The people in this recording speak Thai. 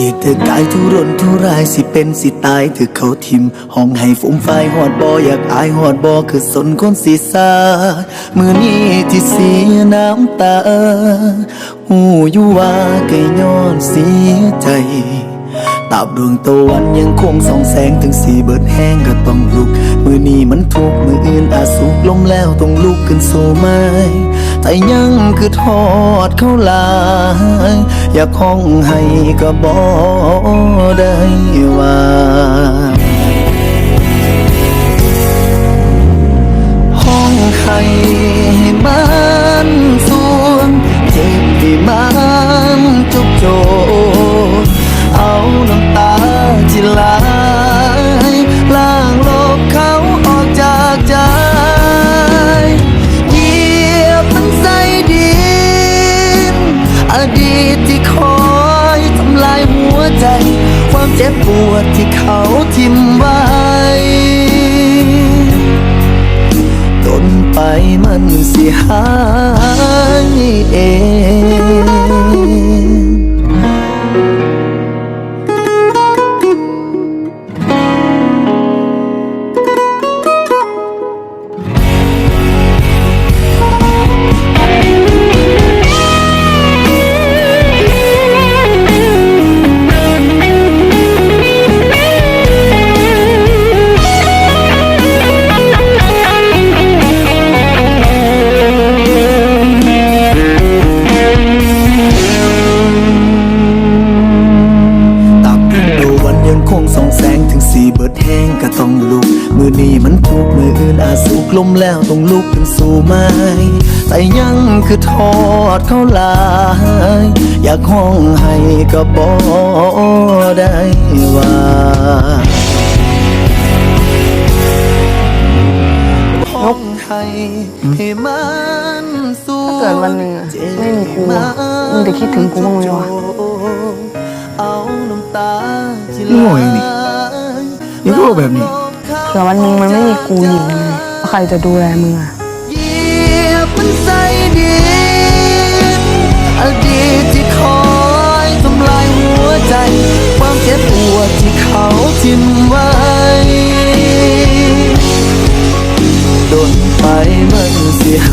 เกียกเธอกายทุรนทุรายสิเป็นสิตายเธอเขาทิมห้องให้ฟุ่มไฟหอดบออยากอายหอดบอคือสนคนสีสาเมือนี้ที่เสียน้ำตาหูอยู่ว่าก็ย้อนเสียใจ ตาบดวงตะวันยังคงส่องแสงถึงสีเบิดแห้งก็ต้องลุก มือนี้มันทุกมืออื่นอาสุกลมแล้วต้องลุกขึ้นสู่ไม้แต่ยังคือทอดเขาลาย อยากห้องให้ก็บ่ได้ว่า ดีตที่คอยทำลายหัวใจ ความเจ็บปวดที่เขาทิ่มไว้จนไปมันสิหายเอง งแสงถึงสีเบิดแห้งก็ต้องลุก มือนี้มันทุกข์มืออื่นอาจสุกลมแล้วต้องลุกขึ้นสู่ไม้แต่ยังคือทอดเขาหลาย อยากห้องให้ก็บ่ได้ว่าห้องให้ให้มันสู้ถ้าเกิดวันหนึ่งอะไม่มีกูอะมึงจะคิดถึงกูบ้างไหมวะ เอาน้ำตาที่โง่เโลกแบบนี้ แต่วันหนึ่งมันไม่มีกูอยู่ไใครจะดูแลมึงอ่คอยทลาวใควจ็ปดที่เมื่อสิห